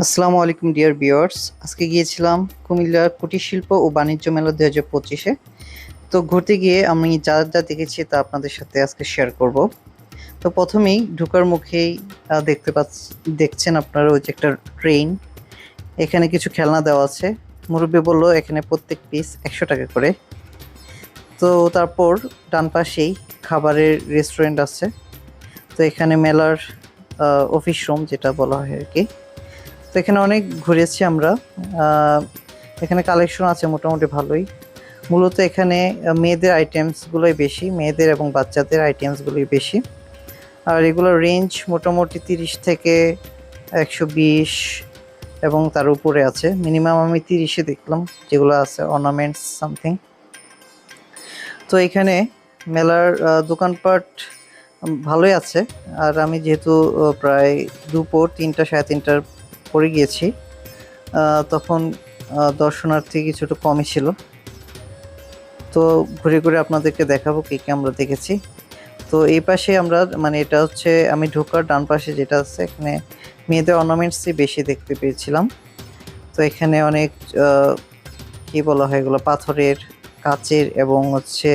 আসসালামু আলাইকুম, dear viewers. আজকে গিয়েছিলাম কুমিল্লার কুটির শিল্প ও বাণিজ্য মেলা দু হাজার পঁচিশে। তো ঘুরতে গিয়ে আমি যা যা দেখেছি তা আপনাদের সাথে আজকে শেয়ার করব। তো প্রথমেই ঢুকার মুখেই দেখতে পাচ্ছ দেখছেন আপনারা ওই যে একটা ট্রেন এখানে কিছু খেলনা দেওয়া আছে। মুরব্বী বলল, এখানে প্রত্যেক পিস একশো টাকা করে। তো তারপর ডান পাশেই খাবারের রেস্টুরেন্ট আছে। তো এখানে মেলার অফিস রুম যেটা বলা হয় আর কি। তো এখানে অনেক ঘুরেছি আমরা। এখানে কালেকশন আছে মোটামুটি ভালোই। মূলত এখানে মেয়েদের আইটেমসগুলোই বেশি, মেয়েদের এবং বাচ্চাদের আইটেমসগুলোই বেশি। আর এগুলোর রেঞ্জ মোটামুটি তিরিশ থেকে একশো বিশ এবং তার উপরে আছে। মিনিমাম আমি তিরিশে দেখলাম, যেগুলো আছে অর্নামেন্টস সামথিং তো এখানে মেলার দোকানপাট ভালোই আছে। আর আমি যেহেতু প্রায় দুপুর তিনটা, সাড়ে তিনটার পরে গিয়েছি। তখন দর্শনার্থী কিছুটা কমই ছিল। তো ঘুরে ঘুরে আপনাদেরকে দেখাবো কি কি আমরা দেখেছি। তো এই পাশে আমরা মানে এটা হচ্ছে, আমি ঢোকার ডান পাশে যেটা আছে, এখানে মেয়েদের অর্নামেন্টসই বেশি দেখতে পেয়েছিলাম। তো এখানে অনেক কি বলা হয় এগুলো, পাথরের, কাচের এবং হচ্ছে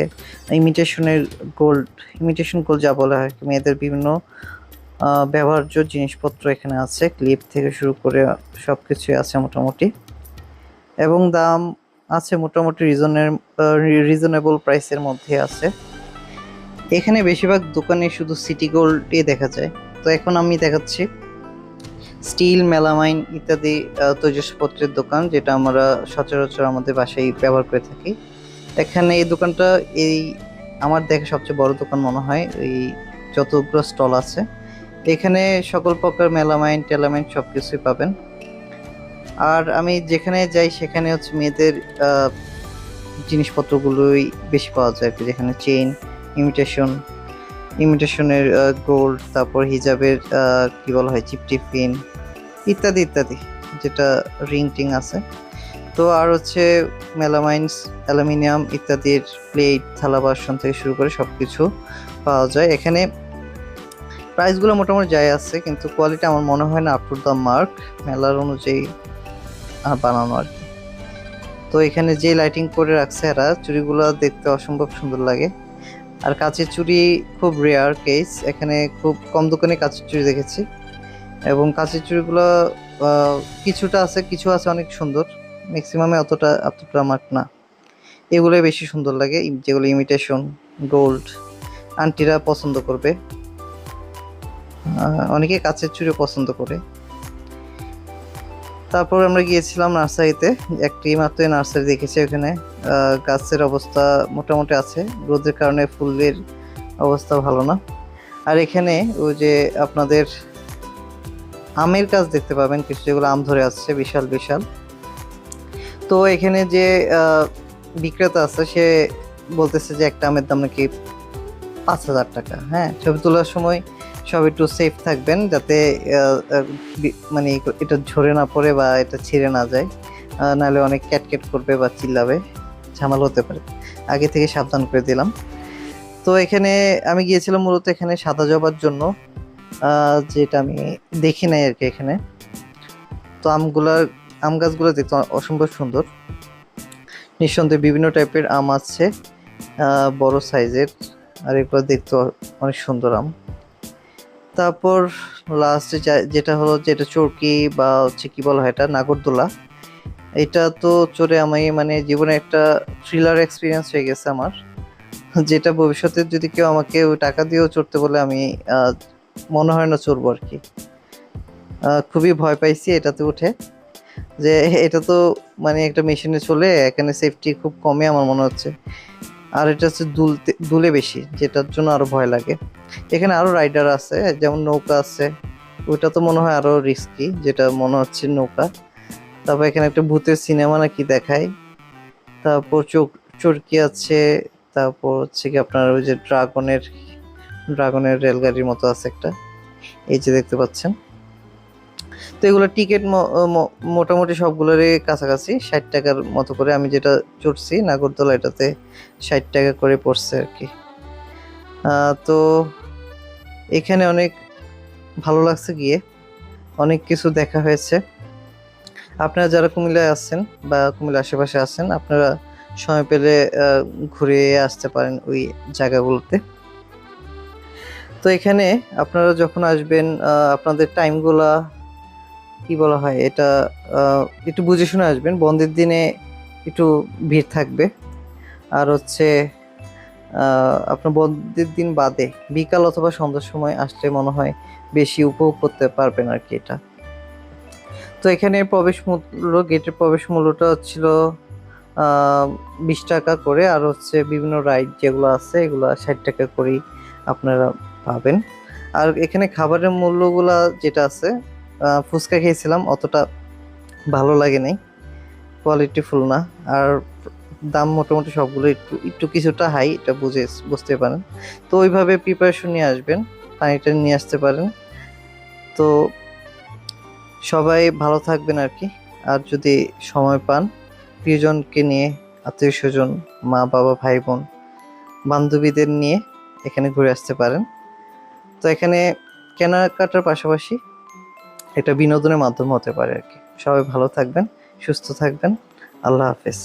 ইমিটেশনের গোল্ড, ইমিটেশন গোল্ড যা বলা হয়, মেয়েদের বিভিন্ন ব্যবহার্য জিনিসপত্র এখানে আছে। ক্লিপ থেকে শুরু করে সব কিছুই আছে মোটামুটি। এবং দাম আছে মোটামুটি রিজনের রিজনেবল প্রাইসের মধ্যে আছে। এখানে বেশিরভাগ দোকানে শুধু সিটি গোল্ডই দেখা যায়। তো এখন আমি দেখাচ্ছি স্টিল, মেলামাইন ইত্যাদি তৈজসপত্রের দোকান, যেটা আমরা সচরাচর আমাদের বাসায় ব্যবহার করে থাকি। এখানে এই দোকানটা এই আমার দেখা সবচেয়ে বড় দোকান মনে হয়। এই যতগুলো স্টল আছে। এখানে সকল প্রকার মেলামাইন, টেলামাইন সব কিছুই পাবেন। আর আমি যেখানে যাই, সেখানে হচ্ছে মেয়েদের জিনিসপত্রগুলোই বেশি পাওয়া যায়। আর কি যেখানে চেইন ইমিটেশন ইমিটেশনের গোল্ড তারপর হিজাবের কি বলা হয় চিপ টিফিন ইত্যাদি ইত্যাদি, যেটা রিং টিং আছে। তো আর হচ্ছে মেলামাইন্স, অ্যালুমিনিয়াম ইত্যাদির প্লেট থালা, বাসন থেকে শুরু করে সব কিছু পাওয়া যায়। এখানে প্রাইসগুলো মোটামুটি যাই আছে, কিন্তু কোয়ালিটি আমার মনে হয় না আপ টু দ্য মার্ক মেলার অনুযায়ী বানানো আর কি। তো এখানে যে লাইটিং করে রাখছে এরা, চুড়িগুলো দেখতে অসম্ভব সুন্দর লাগে। আর কাঁচের চুড়ি খুব রেয়ার কেস এখানে খুব কম দোকানে কাঁচের চুড়ি দেখেছি। এবং কাঁচের চুড়িগুলো কিছুটা আছে, কিছু আছে অনেক সুন্দর ম্যাক্সিমামে অতটা অতটা মার্ক না। এগুলোই বেশি সুন্দর লাগে, যেগুলো ইমিটেশন গোল্ড আন্টিরা পছন্দ করবে। অনেকে কাছের চুড়ি পছন্দ করে। তারপর আমরা গিয়েছিলাম নার্সারিতে, একটি মাত্র নার্সারি দেখেছি ওখানে। গাছের অবস্থা মোটামুটি আছে, রোদের কারণে ফুলের অবস্থা ভালো না। আর এখানে ওই যে আপনাদের আমের গাছ দেখতে পাবেন, কিছু যেগুলো আম ধরে আসছে, বিশাল বিশাল। তো এখানে যে বিক্রেতা আছে, সে বলতেছে যে একটা আমের দাম নাকি পাঁচ হাজার টাকা। হ্যাঁ ছবি তোলার সময় সব একটু সেফ থাকবেন যাতে মানে এটা ঝরে না পড়ে বা এটা ছিঁড়ে না যায়। নাহলে অনেক ক্যাটকেট করবে বা চিল্লাবে, ঝামাল হতে পারে। আগে থেকে সাবধান করে দিলাম। তো এখানে আমি গিয়েছিলাম মূলত এখানে সাদা জবার জন্য যেটা আমি দেখি নাই আর কি এখানে। তো আমগুলা, আম গাছগুলো দেখতে অসম্ভব সুন্দর। নিঃসন্দেহে বিভিন্ন টাইপের আম আছে বড় সাইজের আর এগুলো দেখতে অনেক সুন্দর আম। তারপর লাস্টে যেটা হলো যেটা চরকি বা হচ্ছে কি বলা হয় এটা, নাগরদোলা। এটা তো চড়ে আমি মানে জীবনে একটা থ্রিলার এক্সপিরিয়েন্স হয়ে গেছে আমার। যেটা ভবিষ্যতে যদি কেউ আমাকে ওই টাকা দিয়েও চড়তে বলে, আমি মনে হয় না চড়বো আর কি। খুবই ভয় পাইছি এটাতে উঠে। যে এটা তো মানে একটা মেশিনে চলে, এখানে সেফটি খুব কমে আমার মনে হচ্ছে। আর এটা হচ্ছে দুলতে দুলে বেশি, যেটার জন্য আরও ভয় লাগে। এখানে আরও রাইডার আছে, যেমন নৌকা আছে। ওইটা তো মনে হয় আরও রিস্কি যেটা মনে হচ্ছে নৌকা। তারপর এখানে একটা ভূতের সিনেমা নাকি দেখায়। তারপর চোখ চরকি আছে, তারপর হচ্ছে কি আপনার ওই যে ড্রাগনের ড্রাগনের রেলগাড়ির মতো আছে একটা। এই যে দেখতে পাচ্ছেন। তো এগুলো টিকিট মোটামুটি সবগুলোরই কাছাকাছি, ষাট টাকার মতো করে আমি যেটা চড়ছি নাগরদোলা এটাতে ষাট টাকা করে পড়ছে আর কি। তো এখানে অনেক ভালো লাগছে গিয়ে, অনেক কিছু দেখা হয়েছে। আপনারা যারা কুমিল্লায় আছেন বা কুমিল্লার আশেপাশে আছেন, আপনারা সময় পেলে ঘুরে আসতে পারেন ওই জায়গাগুলোতে। তো এখানে আপনারা যখন আসবেন আপনাদের টাইমগুলা কি বলা হয়, এটা একটু বুঝে শুনে আসবেন, বন্ধের দিনে একটু ভিড় থাকবে। আর হচ্ছে আপনার বন্ধের দিন বাদে বিকাল অথবা সন্ধ্যার সময় আসলে মনে হয় বেশি উপভোগ করতে পারবেন আর কি এটা। তো এখানে প্রবেশ মূল্য, গেটের প্রবেশ মূল্যটা হচ্ছিল বিশ টাকা করে। আর হচ্ছে বিভিন্ন রাইড যেগুলো আছে, এগুলো ষাট টাকা করেই আপনারা পাবেন। আর এখানে খাবারের মূল্যগুলা যেটা আছে ফুচকা খেয়েছিলাম, অতটা ভালো লাগে নাই কোয়ালিটি ফুল না। আর দাম মোটামুটি সবগুলো একটু একটু কিছুটা হাই এটা বুঝে, বুঝতে পারেন। তো ওইভাবে প্রিপারেশন নিয়ে আসবেন, পানিটা নিয়ে আসতে পারেন। তো সবাই ভালো থাকবেন আর কি। আর যদি সময় পান, প্রিয়জনকে নিয়ে, আত্মীয় স্বজন, মা, বাবা, ভাই, বোন, বান্ধবীদের নিয়ে এখানে ঘুরে আসতে পারেন। তো এখানে কেনাকাটার পাশাপাশি এটা বিনোদনের মাধ্যম হতে পারে আর কি। সবাই ভালো থাকবেন সুস্থ থাকবেন। আল্লাহ হাফেজ।